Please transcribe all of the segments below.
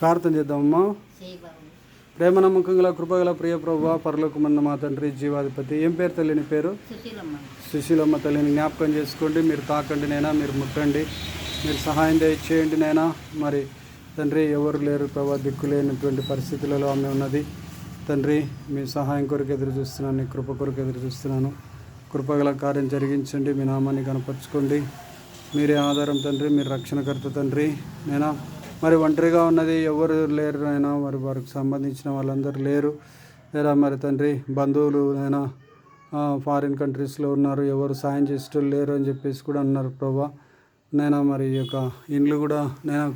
ప్రార్థన చేద్దామమ్మా. ప్రేమ నమ్మకంగా కృపగల ప్రియ ప్రభు పరలోకమన్న మా తండ్రి జీవాధిపతి. ఏం పేరు తల్లిని పేరు? సుశీలమ్మ. తల్లిని జ్ఞాపకం చేసుకోండి. మీరు తాకండి నైనా మీరు ముట్టండి. మీరు సహాయం దయచేయండి నైనా మరి తండ్రి ఎవరు లేరు ప్రభా దిక్కు లేనటువంటి పరిస్థితులలో ఆమె ఉన్నది. తండ్రి మీ సహాయం కొరకు ఎదురు చూస్తున్నాను నీ కృప కొరకు ఎదురు చూస్తున్నాను. కృపగల కార్యం జరిగించండి మీ నామాన్ని కనపరచుకోండి మీరే ఆధారం తండ్రి. మీరు రక్షణకర్త తండ్రి. నేనా మరి ఒంటరిగా ఉన్నది ఎవరు లేరు నైనా మరి వారికి సంబంధించిన వాళ్ళందరూ లేరు. లేదా మరి తండ్రి? బంధువులు నైనా ఫారిన్ కంట్రీస్లో ఉన్నారు. ఎవరు సాయం చేసేటోళ్ళు లేరు అని చెప్పేసి కూడా అన్నారు ప్రభా. నేను మరి ఈ యొక్క ఇండ్లు కూడా నేను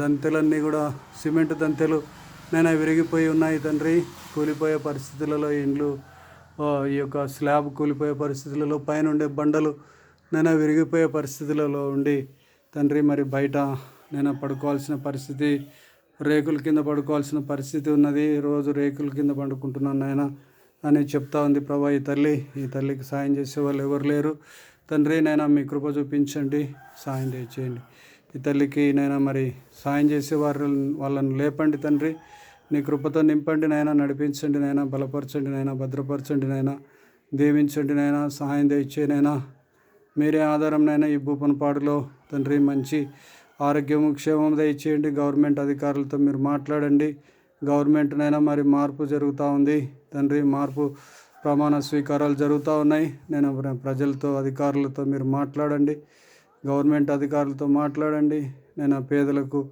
దంతెలన్నీ కూడా సిమెంట్ దంతెలు నేను విరిగిపోయి ఉన్నాయి తండ్రి. కూలిపోయే పరిస్థితులలో ఇండ్లు ఈ యొక్క స్లాబ్ కూలిపోయే పరిస్థితులలో పైన ఉండే బండలు నేను విరిగిపోయే పరిస్థితులలో ఉండి తండ్రి మరి బయట నేను పడుకోవాల్సిన పరిస్థితి రేకుల కింద పడుకోవాల్సిన పరిస్థితి ఉన్నది. రోజు రేకుల కింద పండుకుంటున్నాను నాయన అని చెప్తా ఉంది ప్రభా ఈ తల్లి. ఈ తల్లికి సాయం చేసే వాళ్ళు ఎవరు లేరు. తండ్రి నైనా మీ కృప చూపించండి సాయం చేయండి. ఈ తల్లికి నైనా మరి సాయం చేసే వారు వాళ్ళని లేపండి తండ్రి. నీ కృపతో నింపండి నైనా నడిపించండి నైనా బలపరచండి నైనా భద్రపరచండి నైనా దీవించండి నైనా సహాయం దయచేనైనా మీరే ఆధారం నైనా ఈ భూపనపాడులో తండ్రి మంచి ఆరోగ్యము క్షేమం దయచేయండి. గవర్నమెంట్ అధికారులతో మీరు మాట్లాడండి. గవర్నమెంట్ నైనా మరి మార్పు జరుగుతూ ఉంది. తండ్రి మార్పు ప్రమాణ స్వీకారాలు జరుగుతూ ఉన్నాయి. నేను ప్రజలతో అధికారులతో మీరు మాట్లాడండి. గవర్నమెంట్ అధికారులతో మాట్లాడండి. నేను పేదలకు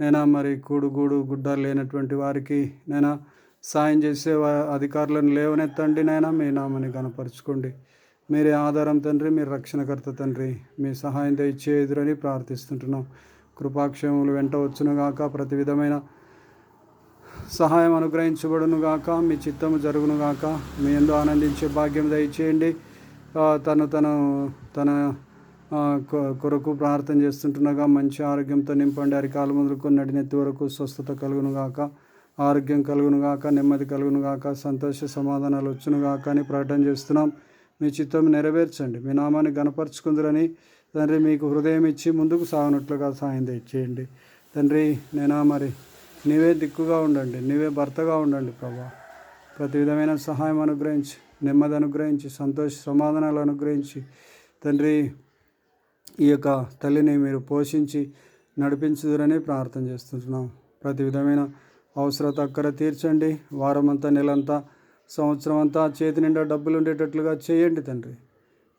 నేను మరి కూడుగూడు గుడ్డ లేనటువంటి వారికి నేను సాయం చేసే అధికారులను లేవనెత్తండి. నైనా మీ నామని కనపరుచుకోండి మీరే ఆధారం తండ్రి మీరు రక్షణకర్త తండ్రి మీ సహాయం దయచేదురని ప్రార్థిస్తుంటున్నాం. కృపాక్షేమములు వెంట వచ్చునుగాక ప్రతి విధమైన సహాయం అనుగ్రహించబడునుగాక మీ చిత్తము జరుగునుగాక మీ ఎందు ఆనందించే భాగ్యం దయచేయండి. తను తను తన కొరకు ప్రార్థన చేస్తుంటుండగా మంచి ఆరోగ్యంతో నింపండి. అరికాలు మొదలుకొని నడినెత్తి వరకు స్వస్థత కలుగును గాక ఆరోగ్యం కలుగును గాక నెమ్మది కలుగును గాక సంతోష సమాధానాలు వచ్చునుగాక అని ప్రకటన చేస్తున్నాం. మీ చిత్తం నెరవేర్చండి. మీ నామాన్ని గనపరుచుకుందరని తండ్రి మీకు హృదయం ఇచ్చి ముందుకు సాగునట్లుగా సాయం చేయండి తండ్రి నేనా మరి నీవే దిక్కుగా ఉండండి. నీవే భర్తగా ఉండండి ప్రభా. ప్రతి విధమైన సహాయం అనుగ్రహించి నెమ్మది అనుగ్రహించి సంతోష సమాధానాలు అనుగ్రహించి తండ్రి ఈ యొక్క తల్లిని మీరు పోషించి నడిపించుదురని ప్రార్థన చేస్తుంటున్నాం ప్రతి విధమైన అవసరత అక్కర తీర్చండి. వారమంతా నెలంతా సంవత్సరం అంతా చేతి నిండా డబ్బులు ఉండేటట్లుగా చేయండి తండ్రి.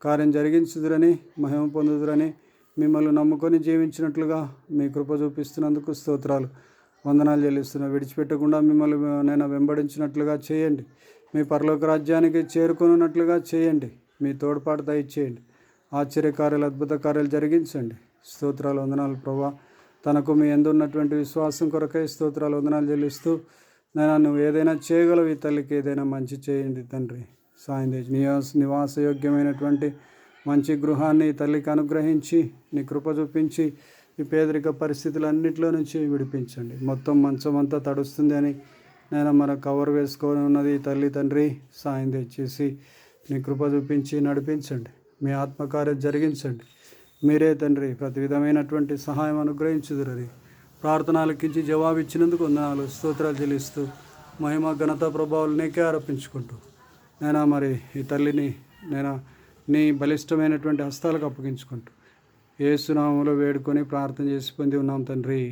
కార్యం జరిగించుదురని మహిమ పొందుదురని మిమ్మల్ని నమ్ముకొని జీవించినట్లుగా మీ కృప చూపిస్తున్నందుకు స్తోత్రాలు. వందనాలు చెల్లిస్తున్నా విడిచిపెట్టకుండా మిమ్మల్ని నేను వెంబడించినట్లుగా చేయండి. మీ పరలోక రాజ్యానికి చేరుకున్నట్లుగా చేయండి. మీ తోడ్పాటు దయచేయండి. ఆశ్చర్యకార్యాలు అద్భుత కార్యాలు జరిగించండి. స్తోత్రాలు వందనాలు ప్రభా. తనకు మీ ఎందున్నటువంటి విశ్వాసం కొరకై స్తోత్రాలు వందనాలు చెల్లిస్తూ నేను నువ్వు ఏదైనా చేయగలవు ఈ తల్లికి ఏదైనా మంచి చేయండి తండ్రి. సాయం చేసి నివాస నివాసయోగ్యమైనటువంటి మంచి గృహాన్ని తల్లికి అనుగ్రహించి నీ కృప చూపించి ఈ పేదరిక పరిస్థితులన్నింటిలో నుంచి విడిపించండి. మొత్తం మంచం అంతా తడుస్తుంది అని నేను మన కవర్ వేసుకొని ఉన్నది తల్లి తండ్రి. సాయం తెచ్చేసి నీ కృప చూపించి నడిపించండి. మీ ఆత్మకార్యం జరిగించండి. మీరే తండ్రి ప్రతి విధమైనటువంటి సహాయం అనుగ్రహించుదురని ప్రార్థనలకించి జవాబు ఇచ్చినందుకు వందనాలు. స్తోత్రాలు చెల్లిస్తూ మహిమ ఘనత ప్రభావాలు నీకే ఆరోపించుకుంటూ. నేను మరి ఈ తల్లిని నేను నీ బలిష్టమైనటువంటి హస్తాలకు అప్పగించుకుంటూ. ఏసునామంలో వేడుకొని ప్రార్థన చేసి పొంది ఉన్నాం తండ్రి.